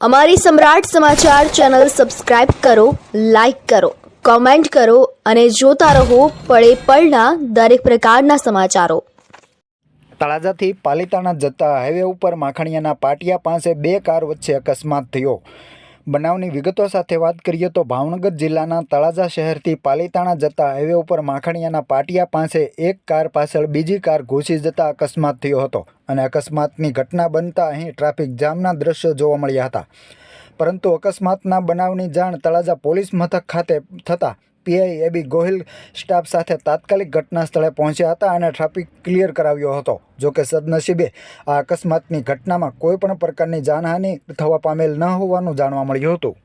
અમારી સમ્રાટ સમાચાર ચેનલ સબસ્ક્રાઇબ કરો, લાઇક કરો, કોમેન્ટ કરો અને જોતા રહો પળે પળના દરેક પ્રકારના સમાચારો. તળાજાથી પાલિતાણા જતા હાઈવે ઉપર માખણીયાના પાટિયા પાસે બે કાર વચ્ચે અકસ્માત થયો. બનાવની વિગતો સાથે વાત કરીએ તો ભાવનગર જિલ્લાના તળાજા શહેરથી પાલીતાણા જતા હાઈવે ઉપર માખણિયાના પાટિયા પાસે એક કાર પાછળ બીજી કાર ઘૂસી જતા અકસ્માત થયો હતો અને અકસ્માતની ઘટના બનતા અહીં ટ્રાફિક જામના દ્રશ્યો જોવા મળ્યા હતા. પરંતુ અકસ્માતના બનાવની જાણ તળાજા પોલીસ મથક ખાતે થતાં પીઆઈ એબી ગોહિલ સ્ટાફ સાથે તાત્કાલિક ઘટના સ્થળે પહોંચ્યા હતા અને ટ્રાફિક ક્લિયર કરાવ્યો હતો. જોકે સદનસીબે આ અકસ્માતની ઘટનામાં કોઈપણ પ્રકારની જાનહાનિ થવા પામેલ ન હોવાનું જાણવા મળ્યું હતું.